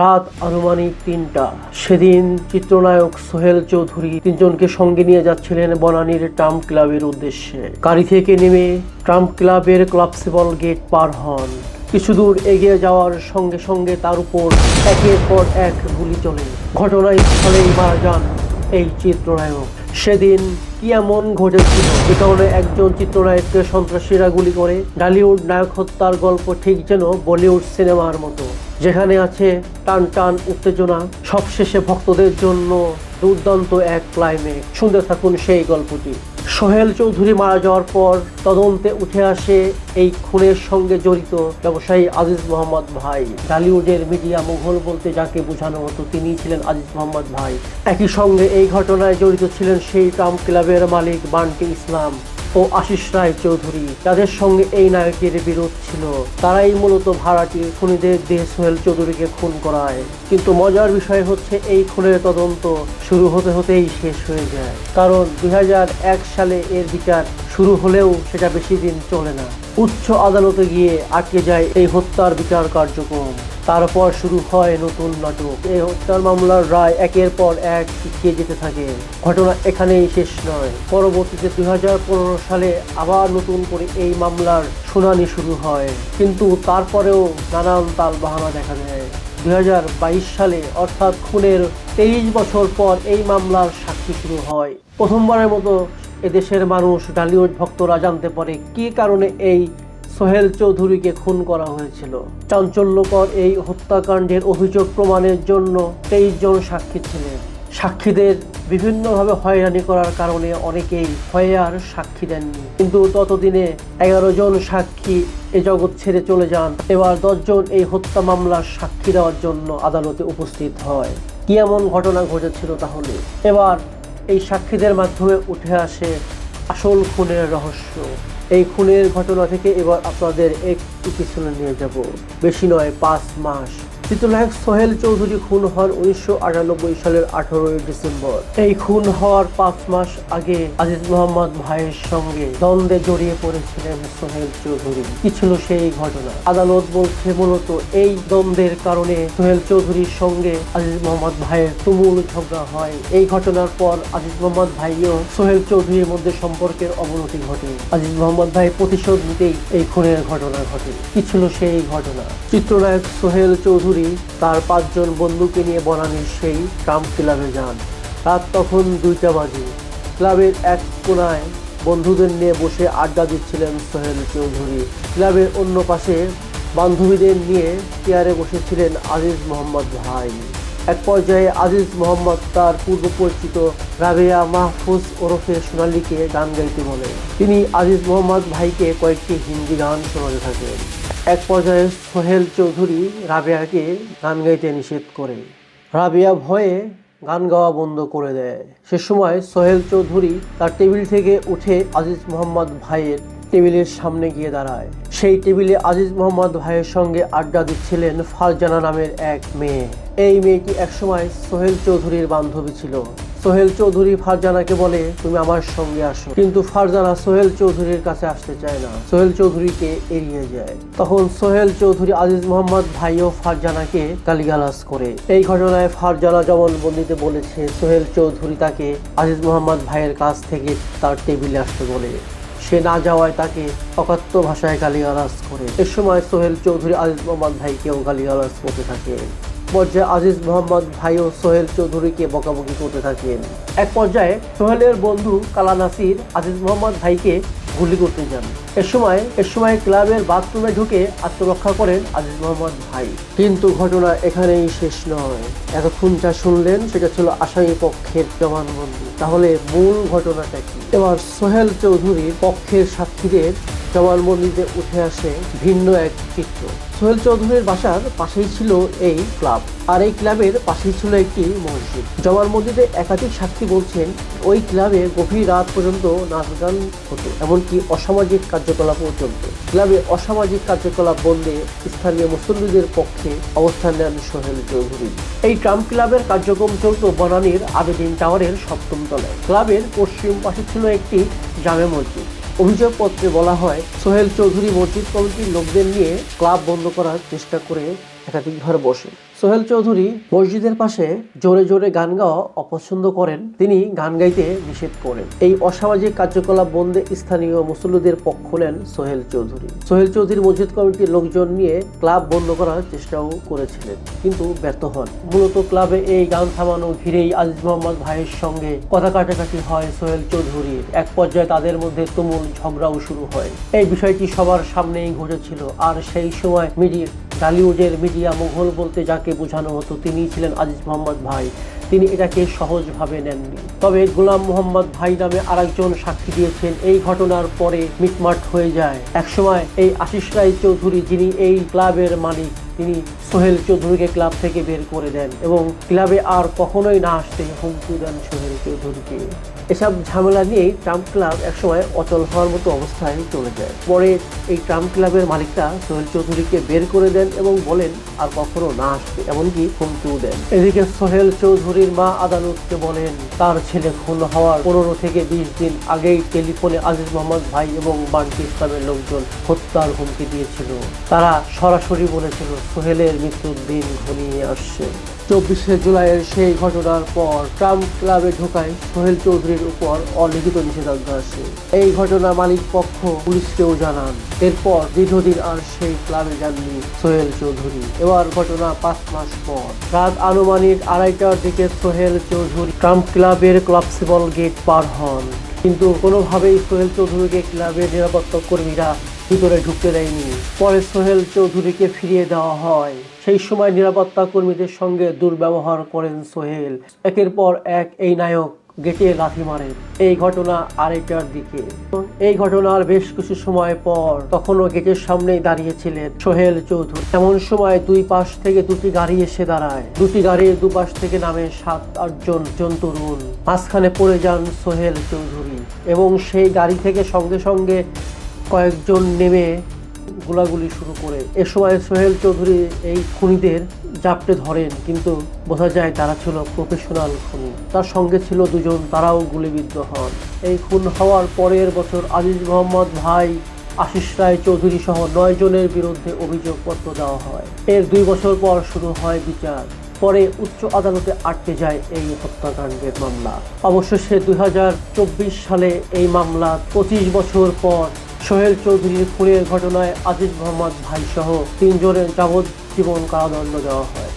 রাত আনুমানিক তিনটা। সেদিন চিত্রনায়ক সোহেল চৌধুরী তিনজনকে সঙ্গে নিয়ে যাচ্ছিলেন বনানীর ট্রাম্প ক্লাবের উদ্দেশ্যে। গাড়ি থেকে নেমে ট্রাম্প ক্লাবের ক্লাবসেবল গেট পার হন। কিছু দূর এগিয়ে যাওয়ার সঙ্গে সঙ্গে তার উপর একের পর এক গুলি চলে। ঘটনায় ঘটনাস্থলেই মারা যান এই চিত্রনায়ক। সেদিন কি এমন ঘটেছিল? যে কারণে একজন চিত্রনায়ককে সন্ত্রাসীরা গুলি করে ডালিউড নায়ক হত্যার গল্প ঠিক যেন বলিউড সিনেমার মতো। যেখানে আছে টান টান উত্তেজনা, সবশেষে ভক্তদের জন্য দুর্দান্ত এক ক্লাইমে শুনতে থাকুন সেই গল্পটি। সোহেল চৌধুরী মারা যাওয়ার পর তদন্তে উঠে আসে এই খুনের সঙ্গে জড়িত ব্যবসায়ী আজিজ মোহাম্মদ ভাই। টালিউডের মিডিয়া মুঘল বলতে যাকে বোঝানো হতো তিনি ছিলেন আজিজ মোহাম্মদ ভাই। একই সঙ্গে এই ঘটনায় জড়িত ছিলেন সেই টাম ক্লাবের মালিক বান্টি ইসলাম। ও আশিস রায় চৌধুরী। তাদের সঙ্গে এই নায়কের বিরোধ ছিল। তারাই মূলত ভাড়াটি খুনিদের দেহ সোহেল চৌধুরীকে খুন করায়। কিন্তু মজার বিষয় হচ্ছে, এই খুনের তদন্ত শুরু হতে হতেই শেষ হয়ে যায়। কারণ দুই হাজার এক সালে এর বিচার শুরু হলেও সেটা বেশি দিন চলে না। উচ্চ আদালতে গিয়ে আটকে যায় এই হত্যার বিচার কার্যক্রম। তারপর শুরু হয় নতুন নাটক। এই হত্যার মামলার রায় একের পর এক পিছিয়ে যেতে থাকে। ঘটনা এখানেই শেষ নয়। পরবর্তীতে দুই হাজার পনেরো সালে আবার নতুন করে এই মামলার শুনানি শুরু হয়। কিন্তু তারপরেও নানান তাল বাহানা দেখা দেয়। দুই হাজার বাইশ সালে অর্থাৎ খুনের তেইশ বছর পর এই মামলার সাক্ষী শুরু হয়। প্রথমবারের মতো এদেশের মানুষ ডালিউড ভক্তরা জানতে পারে কি কারণে এই সোহেল চৌধুরীকে খুন করা হয়েছিল। চাঞ্চল্যকর এই হত্যাকাণ্ডের অভিযোগ প্রমাণের জন্য তেইশ জন সাক্ষী ছিলেন। সাক্ষীদের বিভিন্নভাবে হয়রানি করার কারণে অনেকেই ভয়ে আর সাক্ষী দেননি। কিন্তু ততদিনে এগারো জন সাক্ষী এ জগৎ ছেড়ে চলে যান। এবার দশজন এই হত্যা মামলার সাক্ষী দেওয়ার জন্য আদালতে উপস্থিত হয়। কি এমন ঘটনা ঘটেছিল তাহলে? এবার এই সাক্ষীদের মাধ্যমে উঠে আসে আসল খুনের রহস্য। এই খুনের ঘটনা থেকে এবার আপনাদের এক পিছনে নিয়ে যাব। বেশি নয়, পাঁচ মাস। চিত্রনায়ক সোহেল চৌধুরী খুন হন উনিশশো আটানব্বই সালের আঠারোই ডিসেম্বর। এই খুন হওয়ার পাঁচ মাস আগে আজিজ মোহাম্মদ ভাইয়ের সঙ্গে দ্বন্দ্বে জড়িয়ে পড়েছিলেন সোহেল চৌধুরী। কি ছিল সেই ঘটনা? আদালত বলছে, মূলত এই দ্বন্দ্বের কারণে সোহেল চৌধুরীর সঙ্গে আজিজ মোহাম্মদ ভাইয়ের তুমুল ঝগড়া হয়। এই ঘটনার পর আজিজ মোহাম্মদ ভাইও সোহেল চৌধুরীর মধ্যে সম্পর্কের অবনতি ঘটে। আজিজ মোহাম্মদ ভাই প্রতিশোধ নিতেই এই খুনের ঘটনা ঘটে। কি ছিল সেই ঘটনা? চিত্রনায়ক সোহেল চৌধুরী তার পাঁচজন বন্ধুকে নিয়ে বনানীর সেই ট্রাম্প ক্লাবে যান। রাত তখন দুইটা বাজে। ক্লাবের এক কোনায় বন্ধুদের নিয়ে বসে আড্ডা দিচ্ছিলেন সোহেল চৌধুরী। ক্লাবের অন্য পাশে বান্ধবীদের নিয়ে চেয়ারে বসেছিলেন আজিজ মোহাম্মদ ভাই। এক পর্যায়ে আজিজ মোহাম্মদ তার পূর্ব পরিচিত রাবেয়া মাহফুজ ওরফে সোনালীকে গান গাইতে বলে তিনি আজিজ মোহাম্মদ ভাইকে কয়েকটি হিন্দি গান শোনাতে থাকেন। এক পর্যায়ে সোহেল চৌধুরী রাবেয়াকে গান গাইতে নিষেধ করে। রাবেয়া ভয়ে গান গাওয়া বন্ধ করে দেয়। সে সময় সোহেল চৌধুরী তার টেবিল থেকে উঠে আজিজ মোহাম্মদ ভাইয়ের টেবিলের সামনে গিয়ে দাঁড়ায়। সেই টেবিলে আজিজ মোহাম্মদ ভাইয়ের সঙ্গে আড্ডা দিচ্ছিলেন ফারজানা নামের এক মেয়ে। এই মেয়েটি একসময় সোহেল চৌধুরীর বান্ধবী ছিল। সোহেল চৌধুরী ফারজানাকে বলে, তুমি আমার সঙ্গে আসো। কিন্তু ফারজানা সোহেল চৌধুরীর কাছে আসতে চায় না। সোহেল চৌধুরীকে এড়িয়ে যায়। তখন সোহেল চৌধুরী আজিজ মোহাম্মদ ভাইও ফারজানাকে গালিগালাজ করে। এই ঘটনায় ফারজানা জবানবন্দিতে বলেছে, সোহেল চৌধুরী তাকে আজিজ মোহাম্মদ ভাইয়ের কাছ থেকে তার টেবিলে আসতে বলে। সে না যাওয়ায় তাকে অকাত্য ভাষায় গালিগালাজ করে। এ সময় সোহেল চৌধুরী আজিজ মোহাম্মদ ভাইকেও গালিগালাজ করতে থাকে। পর্যায়ে আজিজ মোহাম্মদ ভাই ও সোহেল চৌধুরীকে বকাবকি করতে থাকেন। এক পর্যায়ে সোহেলের বন্ধু কালা নাসির আজিজ মোহাম্মদ ভাইকে গুলি করতে যান। এ সময় এ সময় ক্লাবের বাথরুমে ঢুকে আত্মরক্ষা করেন আজিজ মোহাম্মদ ভাই। কিন্তু ঘটনা এখানেই শেষ নয়। এতক্ষণ যা শুনলেন, সেটা ছিল আসামি পক্ষের জবানবন্দি। তাহলে মূল ঘটনাটা কি? এবার সোহেল চৌধুরীর পক্ষের সাক্ষীদের জবানবন্দিতে উঠে আসে ভিন্ন এক চিত্র। সোহেল চৌধুরীর বাসার পাশেই ছিল এই ক্লাব, আর এই ক্লাবের পাশেই ছিল একটি মসজিদ। জবানবন্দিতে একাধিক সাক্ষী বলছেন, ওই ক্লাবে গভীর রাত পর্যন্ত নাচ গান হতো, এমনকি অসামাজিক কার্যকলাপও চলত। ক্লাবে অসামাজিক কার্যকলাপ বন্ধে স্থানীয় মুসল্লিদের পক্ষে অবস্থান নেন সোহেল চৌধুরী। এই ট্রাম্প ক্লাবের কার্যক্রম চলত বনানীর আবেদিন টাওয়ারের সপ্তম তলায়। ক্লাবের পশ্চিম পাশে ছিল একটি জামে মসজিদ। অভিযোগপত্রে বলা হয়, সোহেল চৌধুরী মসজিদ কমিটির লোকদের নিয়ে ক্লাব বন্ধ করার চেষ্টা করে একাধিকবার বসে। সোহেল চৌধুরী মসজিদের পাশে জোরে জোরে গান গাওয়া অপছন্দ করেন। তিনি গান গাইতে নিষেধ করেন। এই অসামাজিক কার্যকলাপ বন্ধে স্থানীয় মুসল্লিদের পক্ষ নেন সোহেল চৌধুরী। সোহেল চৌধুরী মসজিদ কমিটির লোকজন নিয়ে ক্লাব বন্ধ করার চেষ্টাও করেছিলেন, কিন্তু ব্যর্থ হন। মূলত ক্লাবে এই গান থামানো ঘিরেই আজিজ মোহাম্মদ ভাইয়ের সঙ্গে কথা কাটাকাটি হয় সোহেল চৌধুরীর। এক পর্যায়ে তাদের মধ্যে তুমুল ঝগড়াও শুরু হয়। এই বিষয়টি সবার সামনেই ঘটেছিল, আর সেই সময় মিডিয়া টালিউডের মিডিয়া মুঘল বলতে যাকে বোঝানো হতো তিনিই ছিলেন আজিজ মোহাম্মদ ভাই। তিনি এটাকে সহজভাবে নেননি। তবে গোলাম মোহাম্মদ ভাই নামে আরেকজন সাক্ষী দিয়েছেন, এই ঘটনার পরে মিটমাট হয়ে যায়। একসময় এই আশিস রায় চৌধুরী, যিনি এই ক্লাবের মালিক তিনি সোহেল চৌধুরীকে ক্লাব থেকে বের করে দেন এবং ক্লাবে আর কখনোই না আসতে হুমকি দেন সোহেল চৌধুরীকে। এসব ঝামেলা নিয়েই ট্রাম্প ক্লাব একসময় অচল হওয়ার মতো অবস্থায় চলে যায়। পরে এই ট্রাম্প ক্লাবের মালিকরা সোহেল চৌধুরীকে বের করে দেন এবং বলেন, আর কখনো না আসতে। এমনকি হুমকিও দেন। এদিকে সোহেল চৌধুরীর মা আদালতকে বলেন, তার ছেলে খুন হওয়ার পনেরো থেকে বিশ দিন আগেই টেলিফোনে আজিজ মোহাম্মদ ভাই এবং বান্টি ইসলামের লোকজন হত্যার হুমকি দিয়েছিল। তারা সরাসরি বলেছিল সোহেলের মৃত্যুর দিন ঘনিয়ে আসছে। চব্বিশে জুলাইয়ের সেই ঘটনার পর ট্রাম্প ক্লাবে ঢোকায় সোহেল চৌধুরীর উপর অলিখিত নিষেধাজ্ঞা আসে। এই ঘটনা মালিক পক্ষ পুলিশকেও জানান। এরপর দীর্ঘদিন আর সেই ক্লাবে যাননি সোহেল চৌধুরী। এবার ঘটনা পাঁচ মাস পর। রাত আনুমানিক আড়াইটার দিকে সোহেল চৌধুরী ট্রাম্প ক্লাবের ক্লাবসিবল গেট পার হন। কিন্তু কোনোভাবেই সোহেল চৌধুরীকে ক্লাবের নিরাপত্তা কর্মীরা ভিতরে ঢুকতে দেয়নি। পরে সোহেল চৌধুরীকে ফিরিয়ে দেওয়া হয়। সেই সময় নিরাপত্তা কর্মীদের সঙ্গে দুর্ব্যবহার করেন সোহেল। একের পর এক এই নায়ক গেটে লাথি মারে। এই ঘটনা আরেকটার দিকে। এই ঘটনার বেশ কিছু সময় পর তখনও গেটের সামনেই দাঁড়িয়েছিলেন সোহেল চৌধুরী। এমন সময় দুই পাশ থেকে দুটি গাড়ি এসে দাঁড়ায়। দুটি গাড়ির দুপাশ থেকে নামে সাত আটজন জন তরুণ। মাঝখানে পড়ে যান সোহেল চৌধুরী এবং সেই গাড়ি থেকে সঙ্গে সঙ্গে কয়েকজন নেমে গোলাগুলি শুরু করে। এ সময় সোহেল চৌধুরী এই খুনিদের জাপটে ধরেন, কিন্তু বোঝা যায় তারা ছিল প্রফেশনাল খুনি। তার সঙ্গে ছিল দুজন, তারাও গুলিবিদ্ধ হন। এই খুন হওয়ার পরের বছর আজিজ মোহাম্মদ ভাই, আশিস রায় চৌধুরী সহ নয় জনের বিরুদ্ধে অভিযোগপত্র দেওয়া হয়। এর দুই বছর পর শুরু হয় বিচার। পরে উচ্চ আদালতে আটকে যায় এই হত্যাকাণ্ডের মামলা। অবশেষে দুই হাজার চব্বিশ সালে এই মামলা পঁচিশ বছর পর সোহেল চৌধুরীর খুনের ঘটনায় আজিজ মোহাম্মদ ভাইসহ তিনজনের যাবজ্জীবন কারাদণ্ড দেওয়া হয়।